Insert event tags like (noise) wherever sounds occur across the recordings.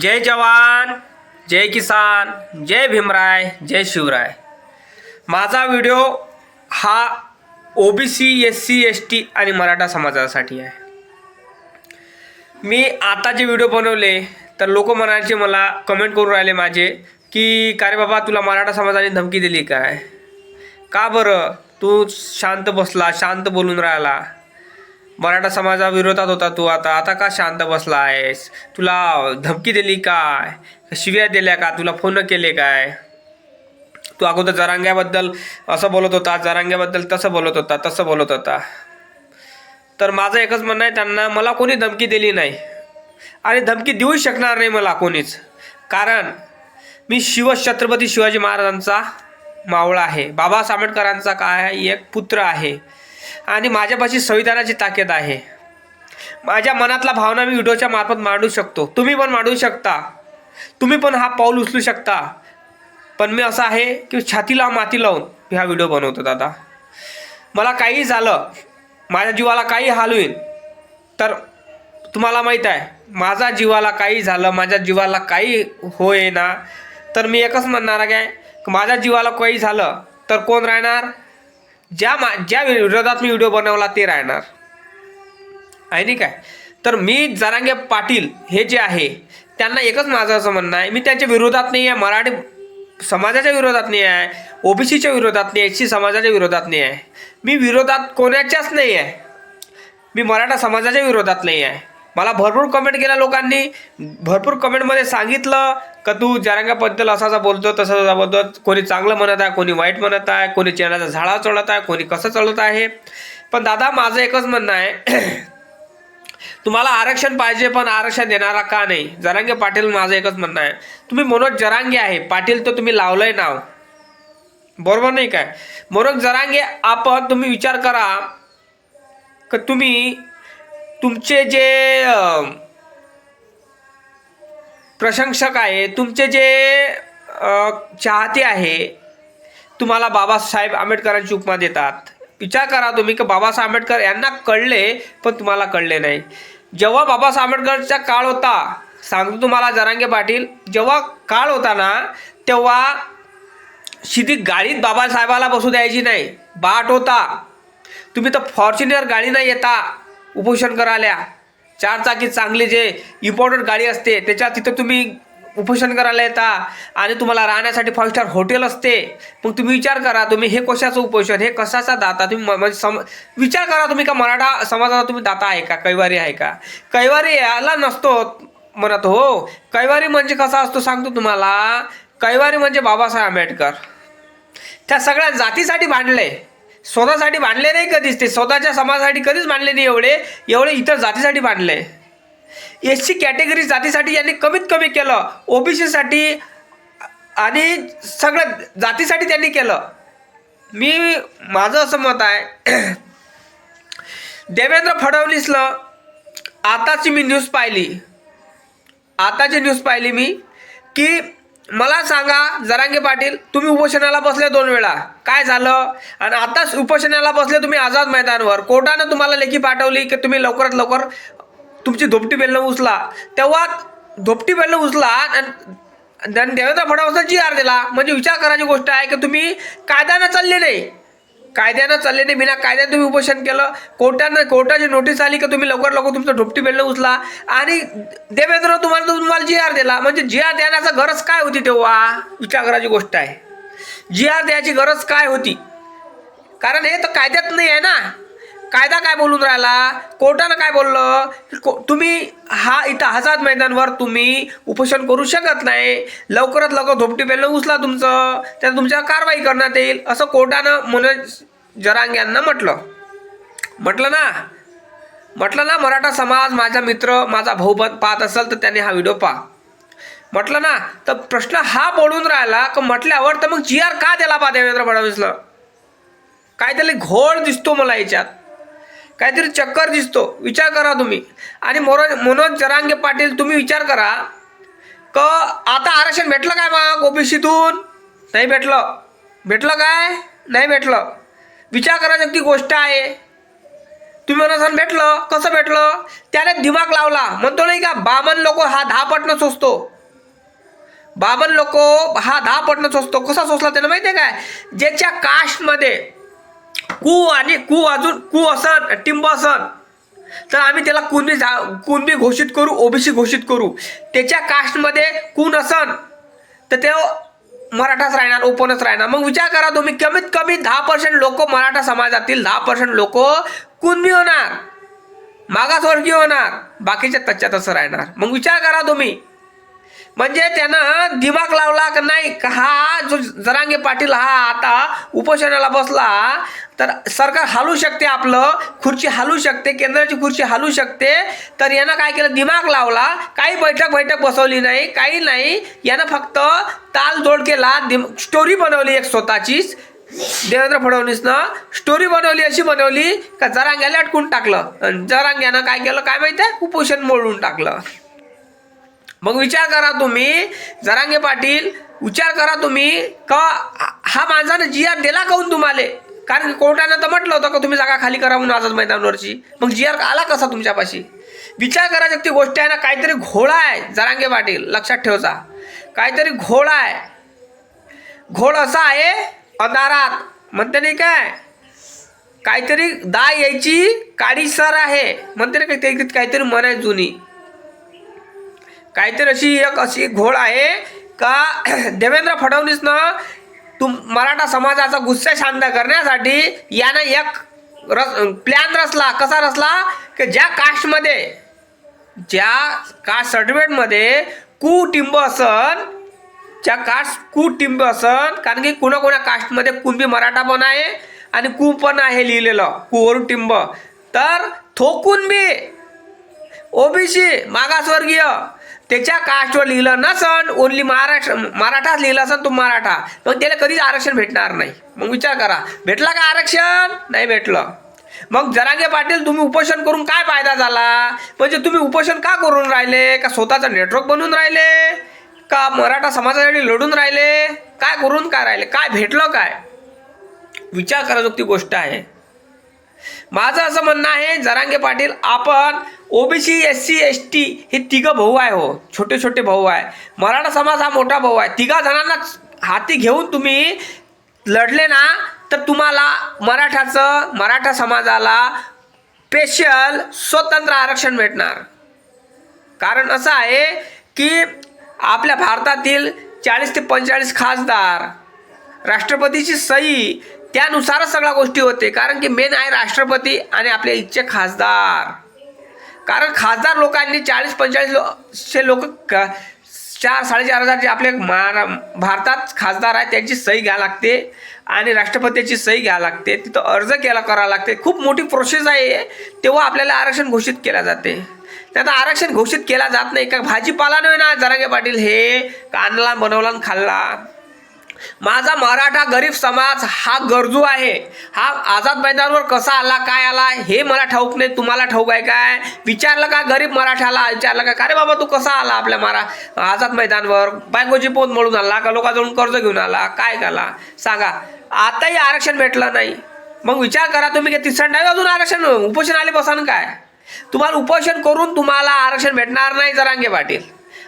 जय जवान जय किसान जय भीमराय जय शिवराय. माझा व्हिडिओ हा O B C S C S T आणि मराठा समाजासाठी आहे. मी आता जे व्हिडिओ बनवले तर लोक म्हणायचे मला कमेंट करून राहिले माझे की का रे बाबा तुला मराठा समाजाने धमकी दिली काय? का बरं? तू शांत बसला शांत बोलून राहिला. मराठा समाजाविरोधात होता तू आता. आता का शांत बसला आहेस तुला धमकी दिली काय? शिव्या दिल्या का? तुला फोन केले काय? तू अगोदर जरांग्याबद्दल असं बोलत होता जरांग्याबद्दल तसं बोलत होता तसं बोलत होता. तर माझं एकच म्हणणं आहे त्यांना मला कोणी धमकी दिली नाही. आणि धमकी देऊच शकणार नाही मला कोणीच. कारण मी शिवछत्रपती शिवाजी महाराजांचा मावळा आहे. बाबासाहेब आंबेडकरांचा काय एक पुत्र आहे. आणि माझ्यापाशी संविधानाची ताकद आहे. माझ्या मनातला भावना मी व्हिडिओच्या मार्फत मांडू शकतो. तुम्ही पण मांडू शकता. तुम्ही पण हा पाऊल उचलू शकता. पण मी असं आहे की छातीला माती लावून मी हा व्हिडिओ बनवतो दादा. मला काही झालं माझ्या जीवाला काही हाल होईल तर तुम्हाला माहीत आहे माझा जीवाला काही झालं माझ्या जीवाला काही होय ना तर मी एकच म्हणणार आहे की माझ्या जीवाला काही झालं तर कोण राहणार? ज्या मा ज्या विरोधात मी व्हिडिओ बनवला ते राहणार. आहे नाही काय? तर मी जरांगे पाटील हे जे आहे त्यांना एकच माझं असं म्हणणं आहे. मी त्यांच्या विरोधात नाही आहे मराठी समाजाच्या विरोधात नाही आहे ओबीसीच्या विरोधात नाही एस सी समाजाच्या विरोधात नाही आहे. मी विरोधात कोणाच्याच नाही आहे. मी मराठा समाजाच्या विरोधात नाही आहे. मला भरपूर कमेंट केल्या लोकांनी. भरपूर कमेंटमध्ये सांगितलं का तू जारांगेबद्दल असा बोलतो तसा बोलतो कोणी चांगलं म्हणत आहे कोणी वाईट म्हणत आहे कोणी चेहऱ्याचा झाडा चढत आहे कोणी कसं चढत आहे. पण दादा माझं एकच म्हणणं आहे. (clears throat) तुम्हाला आरक्षण पाहिजे पण आरक्षण देणारा का नाही? जरांगे पाटील माझं एकच म्हणणं आहे. तुम्ही मनोज जरांगे आहे. पाटील तर तुम्ही लावलंय नाव. बरोबर नाही काय? मनोज जरांगे आपण तुम्ही विचार करा का तुम्ही तुमचे जे प्रशंसक आहे तुमचे जे चाहते आहे तुम्हाला बाबासाहेब आंबेडकरांची उपमा देतात. विचार करा तुम्ही की बाबासाहेब आंबेडकर यांना कळले पण तुम्हाला कळले नाही. जेव्हा बाबासाहेब आंबेडकरचा काळ होता सांगतो तुम्हाला जरांगे पाटील जेव्हा काळ होता ना तेव्हा शिधी गाडीत बाबासाहेबाला बसू द्यायची नाही. बाट होता. तुम्ही तर फॉर्च्युनर गाडी नाही येता. उपोषण करायला चार चाकी चांगली जे इम्पॉर्टंट गाडी असते त्याच्यात तिथं तुम्ही उपोषण करायला येता आणि तुम्हाला राहण्यासाठी फाईव्ह स्टार हॉटेल असते. मग तुम्ही विचार करा तुम्ही हे कशाचं उपोषण हे कशाचा दाता तुम्ही म- म्हणजे सम विचार करा तुम्ही का मराठा समाजाचा तुम्ही दाता आहे का कैवारी आहे का? कैवारी याला नसतो म्हणत हो. कैवारी म्हणजे कसा असतो सांगतो तुम्हाला. कैवारी म्हणजे बाबासाहेब आंबेडकर. त्या सगळ्या जातीसाठी भांडले. स्वतःसाठी बांधले नाही कधीच ते स्वतःच्या समाजासाठी कधीच बांधले नाही एवढे. एवढे इतर जातीसाठी बांधले. एस सी कॅटेगरी जातीसाठी यांनी कमीत कमी केलं. ओबीसीसाठी आणि सगळ्या जातीसाठी त्यांनी केलं. मी माझं असं मत आहे (clears throat) देवेंद्र फडणवीसला आताची मी न्यूज पाहिली. आताची न्यूज पाहिली मी की मला सांगा जरांगे पाटील तुम्ही उपोषणाला बसले दोन वेळा. काय झालं? आणि आताच उपोषणाला बसले तुम्ही आझाद मैदानवर. कोर्टानं तुम्हाला लेखी पाठवली की तुम्ही लवकरात लवकर तुमची धोपटी बेलणं उचला. तेव्हा धोपटी बेलणं उचला आणि देवेंद्र फडणवीसला जी आर दिला. म्हणजे विचार करायची गोष्ट आहे की तुम्ही कायद्यानं चालले नाही. कायद्यानं चालले नाही बिना कायद्यानं तुम्ही उपोषण केलं. कोर्टानं कोर्टाची नोटीस आली की तुम्ही लवकर लवकर तुमचं ढोपटी बेलनं उचला. आणि देवेंद्र तुम्हाला तुम्हाला जी आर दिला. म्हणजे जी आर देण्याचा गरज काय होती तेव्हा? विचार करायची गोष्ट आहे. जी आर द्यायची गरज काय होती? कारण हे तर कायद्यात नाही आहे ना. कायदा काय बोलून राहिला? कोर्टानं काय बोललं? की को- तुम्ही हा इथं आझाद मैदानवर तुम्ही उपोषण करू शकत नाही. लवकरात लवकर धोपटी बेलनं उचला तुमचं. त्यात तुमच्यावर कारवाई करण्यात येईल असं कोर्टानं मनोज जरांग यांना म्हटलं. म्हटलं ना? म्हटलं ना मराठा समाज माझा मित्र माझा भाऊ पाहत असेल तर त्याने हा व्हिडिओ पहा. म्हटलं ना तर प्रश्न हा बोलून राहिला का म्हटल्यावर तर मग जी आर का दिला पा देवेंद्र फडणवीसला? काहीतरी घोळ दिसतो मला याच्यात. काहीतरी चक्कर दिसतो. विचार करा तुम्ही. आणि मोरो मनोज जरांगे पाटील तुम्ही विचार करा. क आता आरक्षण भेटलं काय मग ओबीसीतून? नाही भेटलं. भेटलं काय? नाही भेटलं. विचार करायची ती गोष्ट आहे. तुम्ही म्हणा सण भेटलं. कसं भेटलं? त्याने दिमाग लावला. म्हणतो नाही का बामन लोक हा दहा पटनं सोचतो बामन लोक हा दहा पटनं सोचतो कसा सोचला त्यानं माहिती आहे काय? ज्याच्या कास्टमध्ये कू आणि कू अजून कू असन टिंब असन तर आम्ही त्याला कुणबी झा कुणबी घोषित करू ओबीसी घोषित करू. त्याच्या कास्टमध्ये कुण असन तर ते मराठाच राहणार ओपनच राहणार. मग विचार करा तुम्ही कमीत कमी दहा पर्सेंट लोक मराठा समाजातील दहा पर्सेंट लोक कुणबी होणार? मागासवर्गीय होणार? बाकीच्या तच्च्या तसं राहणार. मग विचार करा तुम्ही. म्हणजे त्यानं दिमाग लावला का नाही? का हा जो जरांगे पाटील हा आता उपोषणाला बसला तर सरकार हलू शकते आपलं खुर्ची हलू शकते केंद्राची खुर्ची हलू शकते तर यानं काय केलं? दिमाग लावला काही बैठक बैठक बसवली नाही काही नाही. यानं फक्त ताल जोड केला दिम स्टोरी बनवली एक स्वतःचीच. देवेंद्र फडणवीसनं स्टोरी बनवली अशी बनवली का जरांग्याला अटकून टाकलं. आणि जरांग्यानं काय केलं? काय माहिती आहे? उपोषण मोडून टाकलं. मग विचार करा तुम्ही जरांगे पाटील विचार करा तुम्ही का हा माझा जी आर दिला काहून तुम्हाला? कारण की कोर्टानं तर म्हटलं होतं का तुम्ही जागा खाली करा म्हणून आझाद मैदानावरची. मग जी आर आला कसा तुमच्यापाशी? विचार करायची ती गोष्ट आहे ना काहीतरी घोळा आहे जरांगे पाटील लक्षात ठेवचा काहीतरी घोळा आहे. घोळ असा आहे अंधारात म्हणते नाही काय? काहीतरी दा यायची काळी सर आहे. म्हणते ना काही काहीतरी मन आहे जुनी. काहीतरी अशी एक अशी घोळ आहे का (clears throat) देवेंद्र फडणवीसनं तुम मराठा समाजाचा गुस्सा शांत करण्यासाठी यानं एक रस प्लॅन रचला. कसा रचला? की ज्या कास्टमध्ये ज्या कास्ट सर्टिफिकेटमध्ये कुटिंब असन ज्या कास्ट कुटिंब असन कारण की कुणा कास्टमध्ये कुणबी मराठा पण आहे आणि कु पण आहे लिहिलेलं कुवरुटिंब तर थोकून बी ओबीसी मागासवर्गीय त्याच्या कास्टवर लिहिलं नसन ओनली महाराष्ट्र मराठाच लिहिलं असन तो मराठा. मग त्याला कधीच आरक्षण भेटणार नाही. मग विचार करा भेटला का आरक्षण? नाही भेटलं. मग जरांगे पाटील तुम्ही उपोषण करून काय फायदा झाला? म्हणजे तुम्ही उपोषण का करून राहिले? का स्वतःचं नेटवर्क बनवून राहिले? का मराठा समाजासाठी लढून राहिले? काय करून काय राहिले? काय भेटलं काय? विचार करायची गोष्ट आहे. माझं असं म्हणणं आहे जरांगे पाटील आपण OBC S C S T हे तिघं भाऊ आहे हो. छोटे छोटे भाऊ आहे. मराठा समाज हा मोठा भाऊ आहे. तिघा जणांना हाती घेऊन तुम्ही लढले ना तर तुम्हाला मराठाचं मराठा समाजाला स्पेशल स्वतंत्र आरक्षण भेटणार. कारण असं आहे की आपल्या भारतातील चाळीस ते पंचेचाळीस खासदार राष्ट्रपतीची सही त्यानुसारच सगळ्या गोष्टी होते. कारण की मेन आहे राष्ट्रपती आणि आपले इच्छे खासदार. कारण खासदार लोकांनी चाळीस पंचेचाळीस लो लोक क चार साडेचार हजार जे आपले महारा भारतात खासदार आहे त्यांची सही घ्यावी लागते आणि राष्ट्रपतीची सही घ्यावी लागते. तिथं अर्ज केला करावा लागते. खूप मोठी प्रोसेस आहे तेव्हा आपल्याला आरक्षण घोषित केल्या जाते. त्यात आरक्षण घोषित केला जात नाही. का भाजीपाला नाही ना जरांगे पाटील हे कांदला बनवला आणि खाल्ला. माझा मराठा गरीब समाज हा गरजू आहे. हा आझाद मैदानावर कसा आला काय आला हे मला ठाऊक नाही तुम्हाला ठाऊक आहे काय? विचारलं का गरीब मराठाला? विचारलं का? का रे बाबा तू कसा आला आपल्या मारा आझाद मैदानवर? बायकोची पोत मळून आला का? लोकांजवळून कर्ज घेऊन आला काय काला? सांगा. आताही आरक्षण भेटलं नाही. मग विचार करा तुम्ही की तिसऱ्यांदा अजून आरक्षण? उपोषण आले बसान काय? तुम्हाला उपोषण करून तुम्हाला आरक्षण भेटणार नाही जरांगे पाटील.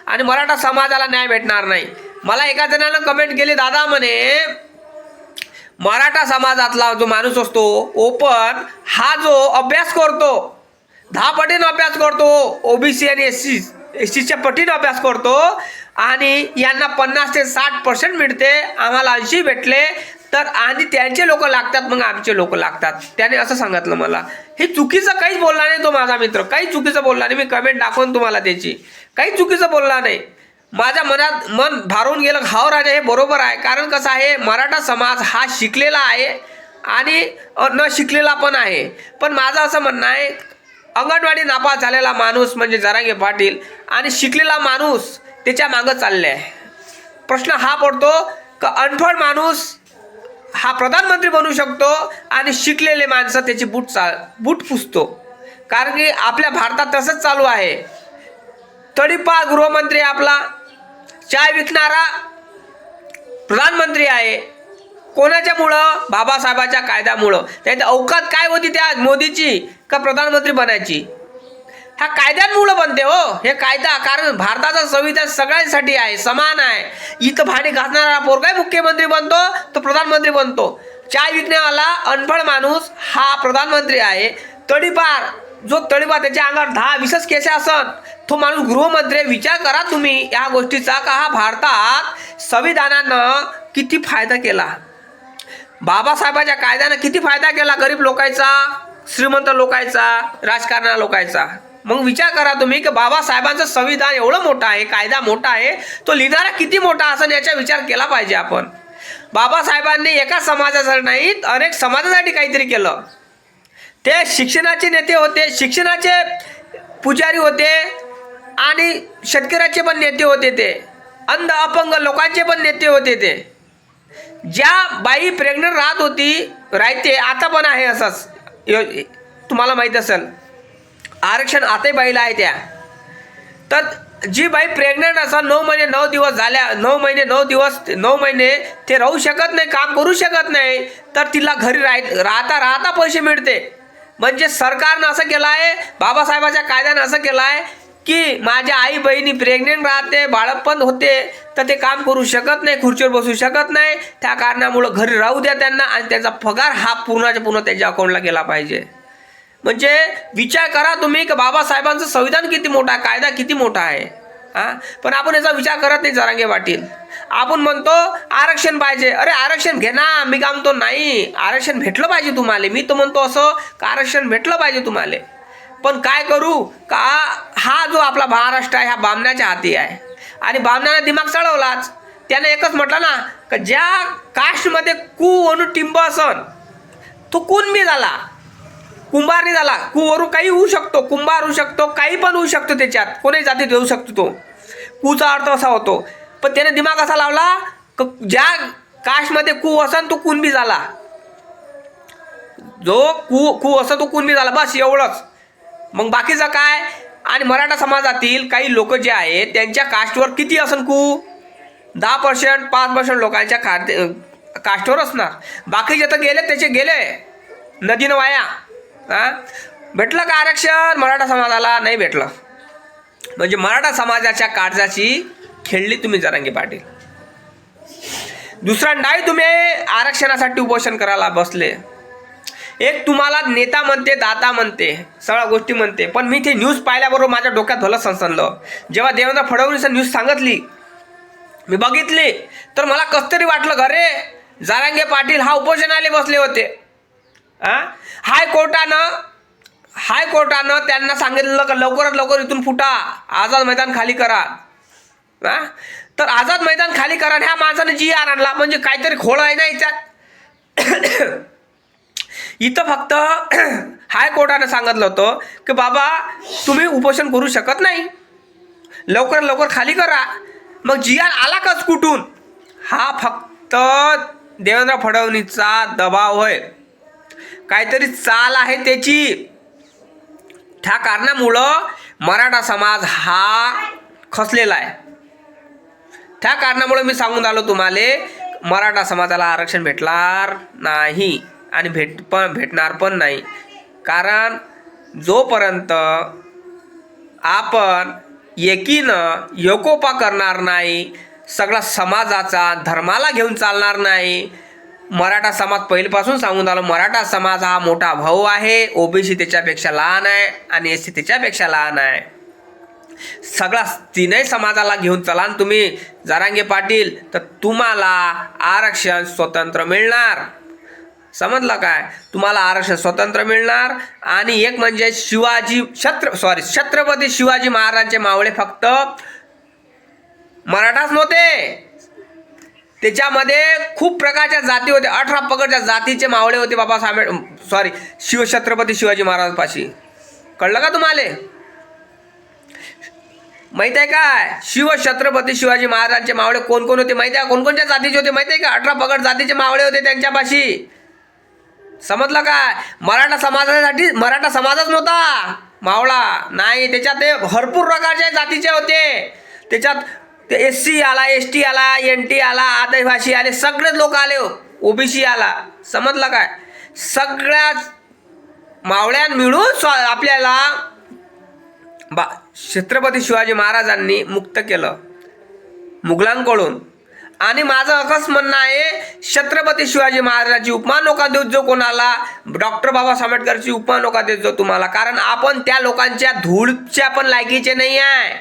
आणि मराठा समाजाला न्याय भेटणार नाही. मला एका जणानं कमेंट केली दादा म्हणे मराठा समाजातला जो माणूस असतो ओपन हा जो अभ्यास करतो दहा पटीनं अभ्यास करतो ओबीसी आणि एस सी एस सीच्या पटीनं अभ्यास करतो आणि यांना पन्नास ते साठ पर्सेंट मिळते आम्हाला ऐंशी भेटले तर आणि त्यांचे लोक लागतात मग आमचे लोक लागतात. त्याने असं सांगितलं मला. हे चुकीचं काहीच बोलला नाही तो माझा मित्र. काही चुकीचं बोलला नाही. मी कमेंट दाखवून तुम्हाला त्याची. काही चुकीचं बोलला नाही. माझ्या मनात मन भारून गेलं हाव राजा हे बरोबर आहे. कारण कसं आहे मराठा समाज हा शिकलेला आहे आणि न शिकलेला पण आहे. पण माझं असं म्हणणं आहे अंगणवाडी नापास झालेला माणूस म्हणजे जरांगे पाटील आणि शिकलेला माणूस त्याच्या मागं चालले आहे प्रश्न हा पडतो का अनफड माणूस हा प्रधानमंत्री बनू शकतो आणि शिकलेले माणसं त्याची बूट चा बूट पुसतो. कारण की आपल्या भारतात तसंच चालू आहे. तडीपा गृहमंत्री आपला चाय विकणारा प्रधानमंत्री आहे. कोणाच्यामुळं? बाबासाहेबाच्या कायद्यामुळं. त्यात अवकात काय होती त्या मोदीची का प्रधानमंत्री बनायची? हा कायद्यांमुळं बनते हो. हे कायदा कारण भारताचा संविधान सगळ्यांसाठी आहे समान आहे. इथं भाडी घासणारा पोरगाही मुख्यमंत्री बनतो तो प्रधानमंत्री बनतो. चाय विकण्यावाला अनफळ माणूस हा प्रधानमंत्री आहे. तडीपार जो तळीबा त्याच्या अंगावर दहा वीसच केसे असत तो माणूस गृहमंत्री विचार करा तुम्ही. या गोष्टीचा का हा भारतात संविधानानं किती फायदा केला? बाबासाहेबाच्या कायद्यानं किती फायदा केला गरीब लोकांचा श्रीमंत लोकांचा राजकारणा लोकांचा? मग विचार करा तुम्ही की बाबासाहेबांचं संविधान एवढं मोठं आहे कायदा मोठा आहे तो लिहिणारा किती मोठा असं याचा विचार केला पाहिजे आपण. बाबासाहेबांनी एका समाजासाठी नाही अनेक समाजासाठी काहीतरी केलं. ते शिक्षणाचे नेते होते शिक्षणाचे पुजारी होते आणि शेतकऱ्याचे पण नेते होते ते. अंध अपंग लोकांचे पण नेते होते ते. ज्या बाई प्रेग्नंट राहत होती राहते आता पण आहे असंच यो- तुम्हाला माहीत असेल. आरक्षण आताही बाईला आहे त्या. तर जी बाई प्रेग्नंट असा नऊ महिने नऊ दिवस झाल्या नऊ महिने नऊ दिवस नऊ महिने ते राहू शकत नाही काम करू शकत नाही तर तिला घरी राह राहता राहता पैसे मिळते. म्हणजे सरकारनं असं केलं आहे बाबासाहेबाच्या कायद्यानं असं केलं आहे की माझ्या आई बहिणी प्रेग्नेंट राहते बाळपण होते तर ते काम करू शकत नाही खुर्चीवर बसू शकत नाही. त्या कारणामुळं घरी राहू द्या त्यांना आणि त्यांचा पगार हा पूर्णाच्या पूर्ण त्यांच्या अकाउंटला गेला पाहिजे. म्हणजे विचार करा तुम्ही की बाबासाहेबांचं संविधान किती मोठा आहे कायदा किती मोठा आहे. हां? पण आपण याचा विचार करत नाही जरांगे पाटील. आपण म्हणतो आरक्षण पाहिजे. अरे आरक्षण घे ना मी काय म्हणतो नाही. आरक्षण भेटलं पाहिजे तुम्हाला. मी तर म्हणतो असं का आरक्षण भेटलं पाहिजे तुम्हाला? पण काय करू? का हा जो आपला महाराष्ट्र आहे हा बामण्याच्या हाती आहे. आणि बामण्याने दिमाग चढवलाच. त्याने एकच म्हटलं ना का ज्या कास्टमध्ये कू अनु टिंब असन तो कुणबी झाला? कुंभार नाही झाला कुवरू काही होऊ शकतो कुंभार होऊ शकतो काही पण होऊ शकतो त्याच्यात. कोणी जातीत येऊ शकतो तो. कुचा अर्थ असा होतो पण त्याने दिमाग असा लावला क ज्या काशमध्ये कू असन तो कुणबी झाला. जो कू कू असं तो कुणबी झाला बस एवढंच. मग बाकीचं काय? आणि मराठा समाजातील काही लोक जे आहेत त्यांच्या कास्टवर किती असन कू? दहा पर्सेंट पाच पर्सेंट लोकांच्या खाते कास्टवर असणार बाकीचे तर गेले त्याचे गेले. नदीनं वाया. हा? भेटलं का आरक्षण? मराठा समाजाला नाही भेटलं. म्हणजे मराठा समाजाच्या काळजाची खेळली तुम्ही जरांगे पाटील. दुसरा नाही तुम्ही आरक्षणासाठी उपोषण करायला बसले. एक तुम्हाला नेता म्हणते दाता म्हणते सगळ्या गोष्टी म्हणते पण मी ते न्यूज पाहिल्याबरोबर माझ्या डोक्यात भलं संसनलं जेव्हा देवेंद्र फडणवीस न्यूज सांगितली मी बघितली तर मला कस तरी वाटलं घरे जारांगे पाटील हा उपोषणाले बसले होते. हा हायकोर्टानं हायकोर्टानं त्यांना सांगितलं लवकरात लवकर इथून फुटा आझाद मैदान खाली करा. हा? तर आझाद मैदान खाली करा आणि ह्या माणसाने जी आर आणला म्हणजे काहीतरी खोळ आहे ना याच्यात? (coughs) इथं फक्त (coughs) हायकोर्टानं सांगितलं होतं की बाबा तुम्ही उपोषण करू शकत नाही. लवकर लवकर खाली करा. मग जी आर आला कच कुठून? हा फक्त देवेंद्र फडणवीसचा दबाव होय. काहीतरी चाल आहे त्याची. त्या कारणामुळं मराठा समाज हा खसलेला आहे. त्या कारणामुळे मी सांगून आलो तुम्हाला मराठा समाजाला आरक्षण भेटणार नाही आणि भेट पण भेटणार पण नाही. कारण जोपर्यंत आपण एकीनं एकोपा करणार नाही सगळा समाजाचा धर्माला घेऊन चालणार नाही मराठा समाज पहिलीपासून सांगून आलो मराठा समाज हा मोठा भाऊ आहे ओबीसी त्याच्यापेक्षा लहान आहे आणि एस सी त्याच्यापेक्षा लहान आहे. सगळा तीनही समाजाला घेऊन चला तुम्ही जरांगे पाटील तर तुम्हाला आरक्षण स्वतंत्र मिळणार. समजलं काय? तुम्हाला आरक्षण स्वतंत्र मिळणार आणि एक म्हणजे शिवाजी छत्र सॉरी छत्रपती शिवाजी महाराजांचे मावळे फक्त मराठाच नव्हते. त्याच्यामध्ये खूप प्रकारच्या जाती होते. अठरा पगडच्या जातीचे मावळे होते बाबासाहेब सॉरी शिव छत्रपती शिवाजी महाराजांपाशी. कळलं का तुम्हाला? माहीत आहे काय? शिव छत्रपती शिवाजी महाराजांचे मावळे कोण कोण होते माहिती आहे कोणकोणत्या जातीचे होते माहिती आहे का अठरा पगड जातीचे मावळे होते त्यांच्यापाशी. समजलं काय? मराठा समाजासाठी मराठा समाजच नव्हता. मावळा नाही त्याच्यात ते भरपूर प्रकारच्या जातीचे होते. त्याच्यात ते एस सी आला एस टी आला एन टी आला आदिवासी आले सगळेच लोक आले हो. ओबीसी आला. समजलं काय? सगळ्याच मावळ्यां मिळून स्वा आपल्याला बा छत्रपती शिवाजी महाराजांनी मुक्त केलं. मुघलांकडून. आणि माझं असंच म्हणणं आहे छत्रपती शिवाजी महाराजाची उपमा नका देत जो कोणाला डॉक्टर बाबासाहेब आंबेडकरची उपमा नका देत जो तुम्हाला. कारण आपण त्या लोकांच्या धूळच्या पण लायकीचे नाही आहे.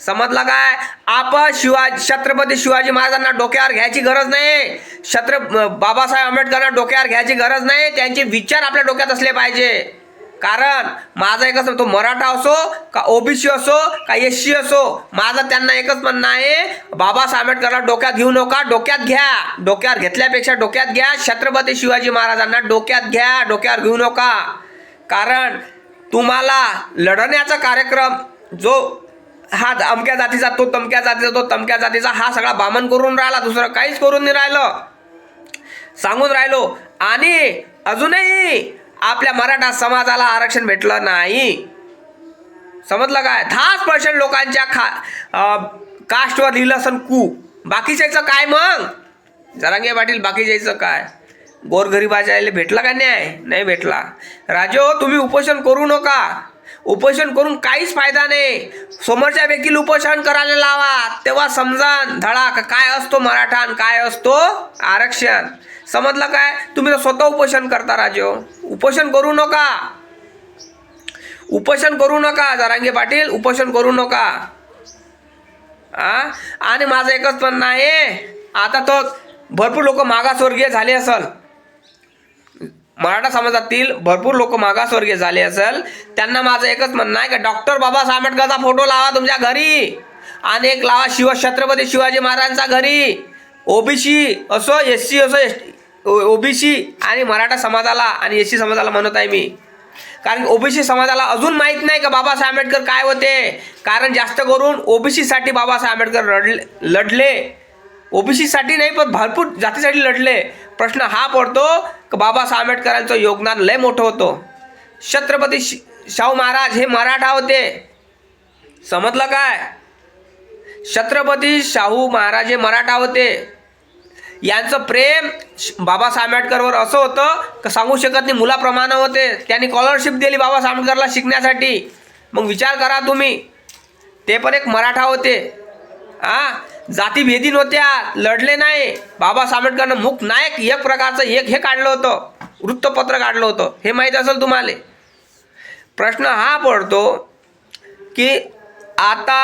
समजला काय? आपण शिवाजी छत्रपती शिवाजी महाराजांना डोक्यावर घ्यायची गरज नाही. छत्र बाबासाहेब आंबेडकरांना डोक्यावर घ्यायची गरज नाही. त्यांचे विचार आपल्या डोक्यात असले पाहिजे. कारण माझं एकच तो मराठा असो का ओबीसी असो का एस सी असो माझं त्यांना एकच म्हणणं आहे बाबासाहेब आंबेडकरला डोक्यात घेऊ नका डोक्यात घ्या. डोक्यावर घेतल्यापेक्षा डोक्यात घ्या. छत्रपती शिवाजी महाराजांना डोक्यात घ्या डोक्यावर घेऊ नका. कारण तुम्हाला लढण्याचा कार्यक्रम जो हा अमक्या जातीचा तो तमक्या जातीचा तो तमक्या जातीचा हा सगळा बामन करून राहिला दुसरं काहीच करून नाही राहिलं. सांगून राहिलो. आणि अजूनही आपल्या मराठा समाजाला आरक्षण भेटलं नाही. समजलं काय? दहाच पर्सेंट लोकांच्या खा कास्टवर लिहिलं असन कू. बाकीच्याचं काय मग? जरांगे पाटील बाकीच्याचं काय? गोरगरीबाच्या भेटला का न्याय? नाही भेटला. राजो तुम्ही उपोषण करू नका. उपोषण करून काहीच फायदा नाही. समोरच्या व्यक्तीला उपोषण करायला लावा. तेव्हा समजा धडा का काय असतो मराठा आणि काय असतो आरक्षण. समजलं काय? तुम्ही तर स्वतः उपोषण करता राजो हो. उपोषण करू नका. उपोषण करू नका जरांगे पाटील. उपोषण करू नका. आ? आणि माझं एकच म्हणणं आहे आता तो भरपूर लोक मागासवर्गीय झाले असल. मराठा समाजातील भरपूर लोक मागासवर्गीय झाले असेल. त्यांना माझं एकच म्हणणं आहे की डॉक्टर बाबासाहेब आंबेडकरचा फोटो लावा तुमच्या घरी. आणि एक लावा शिव छत्रपती शिवाजी महाराजांचा घरी. ओबीसी असो एस सी असो एस ओबीसी आणि मराठा समाजाला आणि एस सी समाजाला म्हणत आहे मी. कारण ओबीसी समाजाला अजून माहीत नाही का बाबासाहेब आंबेडकर काय होते. कारण जास्त करून ओबीसीसाठी बाबासाहेब आंबेडकर रडले लढले. ओबीसीसाठी नाही पण भरपूर जातीसाठी लढले. प्रश्न हा पडतो की बाबासाहेब आंबेडकरांचं योगदान लय मोठं होतं. छत्रपती शाहू महाराज हे मराठा होते. समजलं काय? छत्रपती शाहू महाराज हे मराठा होते. यांचं प्रेम श- बाबासाहेब आंबेडकरवर असं होतं का सांगू शकत नाही मुलाप्रमाणे होते. त्यांनी स्कॉलरशिप दिली बाबासाहेब आंबेडकरला शिकण्यासाठी. मग विचार करा तुम्ही. ते पण एक मराठा होते. हा जातीभेदी नव्हत्या लढले नाही. बाबासाहेब आंबेडकरनं मुख नायक एक प्रकारचं एक हे काढलं होतं. वृत्तपत्र काढलं होतं. हे माहीत असेल तुम्हाला? प्रश्न हा पडतो की आता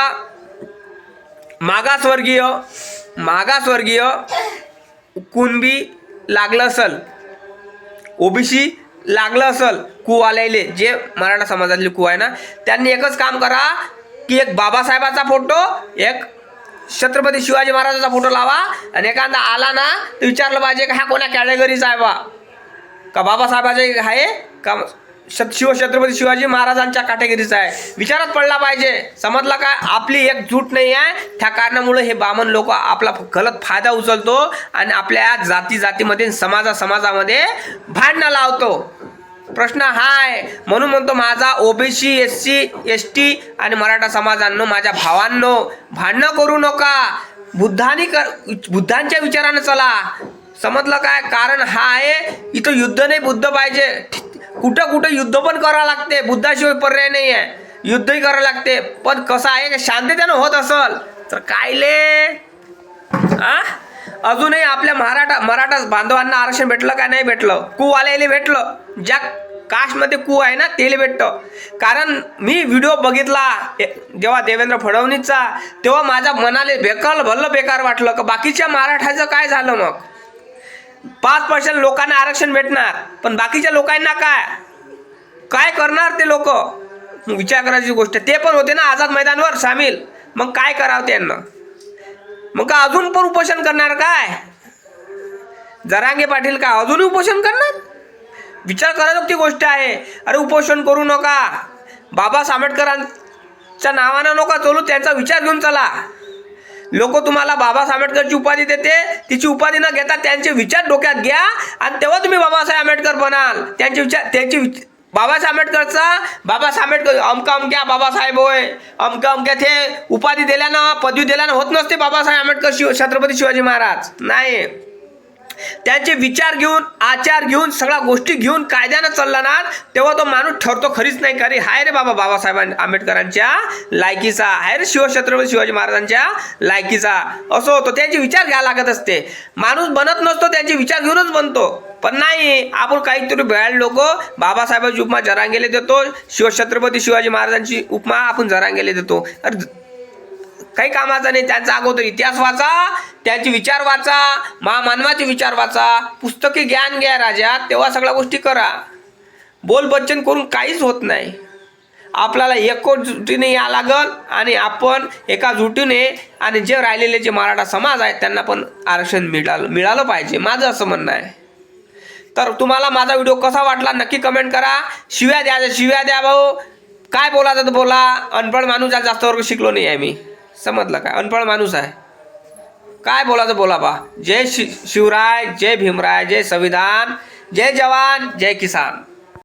मागासवर्गीय मागासवर्गीय कुणबी लागलं असल? ओबीसी लागलं असल? कुवाल्याले जे मराठा समाजातले कु आहे ना त्यांनी एकच काम करा की एक बाबासाहेबाचा फोटो एक छत्रपती शिवाजी महाराजाचा फोटो लावा आणि एखादा आला ना तर विचारलं पाहिजे का हा कोणा कॅटेगरीचा आहे बा? का बाबासाहेबाचे आहे? का श- शिव छत्रपती शिवाजी महाराजांच्या कॅटेगरीचा आहे? विचारात पडला पाहिजे. समजला काय आपली एक जूट नाही आहे त्या कारणामुळे हे बामन लोक आपला गलत फायदा उचलतो आणि आपल्या जाती जातीमध्ये समाजा समाजामध्ये भांडणं लावतो. प्रश्न हा आहे म्हणून म्हणतो माझा OBC S C S T आणि मराठा समाजांनो माझ्या भावांनो भांडणं करू नका. बुद्धानी कर बुद्धांच्या विचारानं चला. समजलं काय? कारण हा आहे इथं युद्ध नाही बुद्ध पाहिजे. कुठं कुठं युद्ध पण करावं लागते. बुद्धाशिवाय पर्याय नाही आहे युद्धही करावं लागते. पण कसं आहे शांततेनं होत असल. तर कायले आ? अजूनही आपल्या मराठा मराठा बांधवांना आरक्षण भेटलं का नाही भेटलं? कुवाल्याला भेटलं. ज्या काशमध्ये कू आहे ना तेल भेटतं. कारण मी व्हिडिओ बघितला जेव्हा देवेंद्र फडणवीसचा तेव्हा माझ्या मनाले बेकल भल्लं बेकार वाटलं का बाकीच्या मराठाचं काय झालं मग? पाच पर्सेंट लोकांना आरक्षण भेटणार पण बाकीच्या लोकांना काय? काय करणार ते लोक? विचार करायची गोष्ट. ते पण होते ना आझाद मैदानवर सामील. मग काय करावं त्यांना? मग का अजून पण उपोषण करणार काय? जरांगे पाटील का अजूनही उपोषण करणार? विचार करायची गोष्ट आहे. अरे उपोषण करू नका. बाबासाहेब आंबेडकरांच्या नावानं नका चलू त्यांचा विचार घेऊन चला. लोक तुम्हाला बाबासाहेब आंबेडकरची उपाधी देते तिची उपाधी न घेता त्यांचे विचार डोक्यात घ्या आणि तेव्हा तुम्ही बाबासाहेब आंबेडकर बनाल. त्यांचे विचार त्यांची विच- बाबासाहेब आंबेडकरचा? बाबासाहेब आंबेडकर अमका अमक्या बाबासाहेब होय. अमका अमक्या ते उपाधी दिल्यानं पदवी दिल्यानं होत नसते बाबासाहेब आंबेडकर शिव छत्रपती शिवाजी महाराज. नाही. त्यांचे विचार घेऊन आचार घेऊन सगळ्या गोष्टी घेऊन कायद्यानं चालला ना तेव्हा तो माणूस ठरतो खरीच नाही खरी हाय रे बाबा बाबासाहेब आंबेडकरांच्या लायकीचा. हाय रे शिवछत्रपती शिवाजी महाराजांच्या लायकीचा. असं होतो त्यांचे विचार घ्यायला लागत असते. माणूस बनत नसतो त्यांचे विचार घेऊनच बनतो. पण नाही आपण काहीतरी बेळ लोक बाबासाहेबांची उपमा जरांगेले देतो शिवछत्रपती शिवाजी महाराजांची उपमा आपण जरांगेले देतो. अरे काही कामाचा नाही त्यांचा अगोदर इतिहास वाचा त्यांचे विचार वाचा महामानवाचे विचार वाचा. पुस्तके ज्ञान घ्या राजा तेव्हा सगळ्या गोष्टी करा. बोल बच्चन करून काहीच होत नाही. आपल्याला एकूण या लागल आणि आपण एका जुटीने आणि जे राहिलेले जे मराठा समाज आहेत त्यांना पण आरक्षण मिळालं मिळालं पाहिजे. माझं असं म्हणणं आहे. तर तुम्हाला माझा व्हिडिओ कसा वाटला नक्की कमेंट करा. शिव्या द्या शिव्या द्या भाऊ. काय बोलायचं तर बोला. अनपढ माणूस आहे जास्त वर्ग शिकलो नाही आहे मी. समजलं काय? अनपढ माणूस आहे. काय बोलायचं बोला बा. जय शि शिवराय जय भीमराय जय संविधान जय जवान जय किसान.